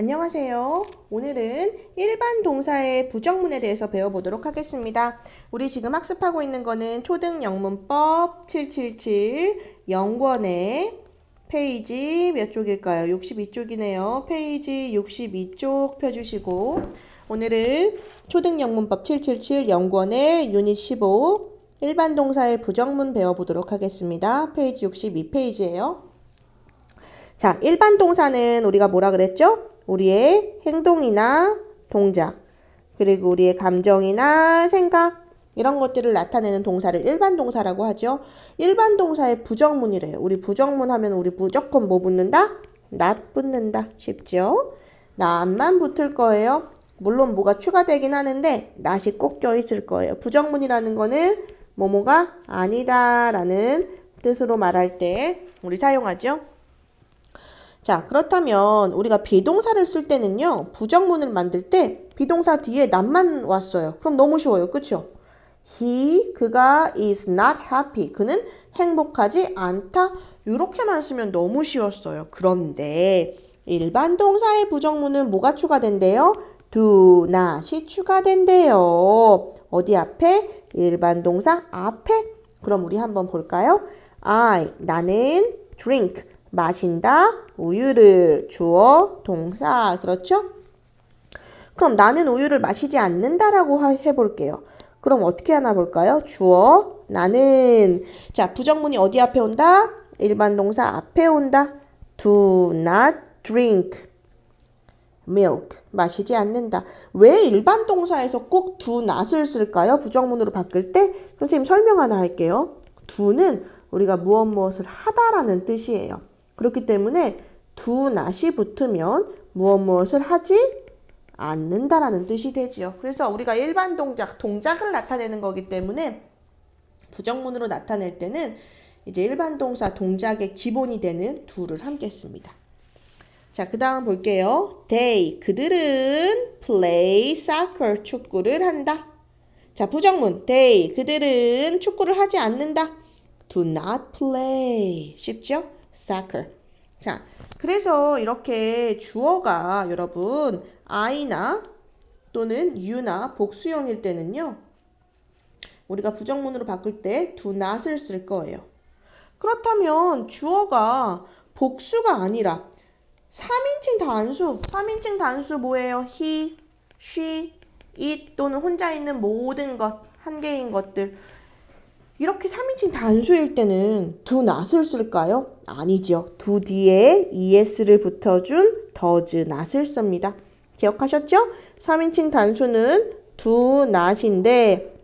안녕하세요. 오늘은 일반 동사의 부정문에 대해서 배워보도록 하겠습니다. 우리 지금 학습하고 있는 거는 초등 영문법 777 영권의 페이지 몇 쪽일까요? 62쪽이네요. 페이지 62쪽 펴주시고 오늘은 초등 영문법 777 영권의 유닛 15 일반 동사의 부정문 배워보도록 하겠습니다. 페이지 62페이지예요. 자, 일반 동사는 우리가 뭐라 그랬죠? 우리의 행동이나 동작, 그리고 우리의 감정이나 생각, 이런 것들을 나타내는 동사를 일반 동사라고 하죠. 일반 동사의 부정문이래요. 우리 부정문 하면 우리 무조건 뭐 붙는다? not 붙는다. 쉽죠? not만 붙을 거예요. 물론 뭐가 추가되긴 하는데 not이 꼭 껴있을 거예요. 부정문이라는 거는 뭐뭐가 아니다라는 뜻으로 말할 때 우리 사용하죠. 자, 그렇다면 우리가 비동사를 쓸 때는요, 부정문을 만들 때 비동사 뒤에 nat만 왔어요. 그럼 너무 쉬워요. 그쵸? He, 그가 is not happy. 그는 행복하지 않다. 이렇게만 쓰면 너무 쉬웠어요. 그런데 일반 동사의 부정문은 뭐가 추가된대요? do not이 추가된대요. 어디 앞에? 일반 동사 앞에. 그럼 우리 한번 볼까요? I, 나는 drink, 마신다, 우유를 주어, 동사. 그렇죠? 그럼 나는 우유를 마시지 않는다라고 하- 해볼게요. 그럼 어떻게 하나 볼까요? 주어, 나는. 자, 부정문이 어디 앞에 온다? 일반 동사 앞에 온다. Do not drink milk. 마시지 않는다. 왜 일반 동사에서 꼭 do not을 쓸까요? 부정문으로 바꿀 때? 선생님 설명 하나 할게요. do는 우리가 무엇 무엇을 하다라는 뜻이에요. 그렇기 때문에 do not이 붙으면 무엇 무엇을 하지 않는다라는 뜻이 되지요. 그래서 우리가 일반 동작, 동작을 나타내는 거기 때문에 부정문으로 나타낼 때는 이제 일반 동사 동작의 기본이 되는 do를 함께 씁니다. 자, 그 다음 볼게요. They, 그들은 play soccer, 축구를 한다. 자, 부정문. They, 그들은 축구를 하지 않는다. Do not play. 쉽죠? Soccer. 자, 그래서 이렇게 주어가 여러분 I나 또는 you나 복수형일 때는요. 우리가 부정문으로 바꿀 때 do not을 쓸 거예요. 그렇다면 주어가 복수가 아니라 3인칭 단수, 3인칭 단수 뭐예요? he, she, it 또는 혼자 있는 모든 것, 한 개인 것들. 이렇게 3인칭 단수일 때는 do not을 쓸까요? 아니죠. do 뒤에 es를 붙여준 does not을 씁니다. 기억하셨죠? 3인칭 단수는 do not인데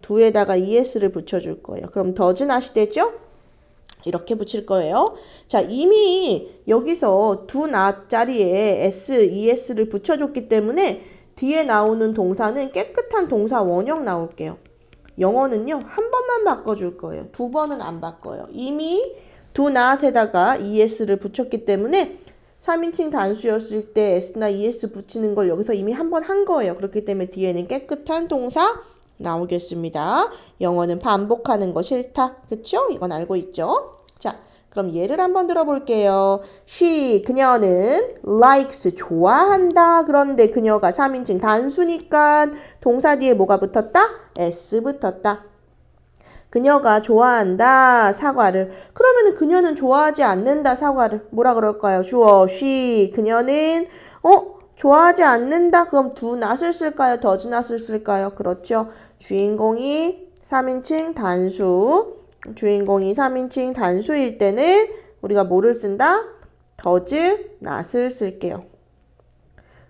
do에다가 es를 붙여줄 거예요. 그럼 does not이 되죠? 이렇게 붙일 거예요. 자, 이미 여기서 not 자리에 s, es를 붙여줬기 때문에 뒤에 나오는 동사는 깨끗한 동사 원형 나올게요. 영어는요, 한 번만 바꿔줄 거예요. 두 번은 안 바꿔요. 이미 do not에다가 es를 붙였기 때문에 3인칭 단수였을 때 s나 es 붙이는 걸 여기서 이미 한 번 한 거예요. 그렇기 때문에 뒤에는 깨끗한 동사 나오겠습니다. 영어는 반복하는 거 싫다. 그쵸? 이건 알고 있죠? 자, 그럼 예를 한번 들어볼게요. she, 그녀는 likes, 좋아한다. 그런데 그녀가 3인칭 단수니까 동사 뒤에 뭐가 붙었다? s 붙었다. 그녀가 좋아한다. 사과를. 그러면은 그녀는 좋아하지 않는다. 사과를. 뭐라 그럴까요? 주어 she 그녀는 어? 좋아하지 않는다. 그럼 do not을 쓸까요? does not을 쓸까요? 그렇죠. 주인공이 3인칭 단수 주인공이 3인칭 단수일 때는 우리가 뭐를 쓴다 does not을 쓸게요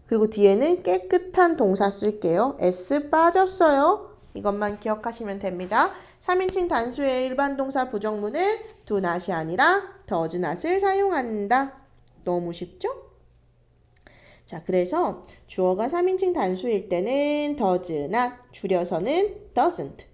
그리고 뒤에는 깨끗한 동사 쓸게요 s 빠졌어요 이것만 기억하시면 됩니다. 3인칭 단수의 일반 동사 부정문은 do not이 아니라 does not을 사용한다. 너무 쉽죠? 자, 그래서 주어가 3인칭 단수일 때는 does not, 줄여서는 doesn't.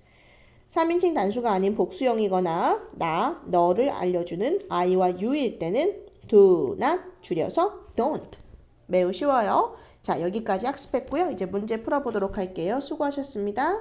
3인칭 단수가 아닌 복수형이거나 나, 너를 알려주는 I와 you일 때는 do not, 줄여서 don't. 매우 쉬워요. 자, 여기까지 학습했고요. 이제 문제 풀어보도록 할게요. 수고하셨습니다.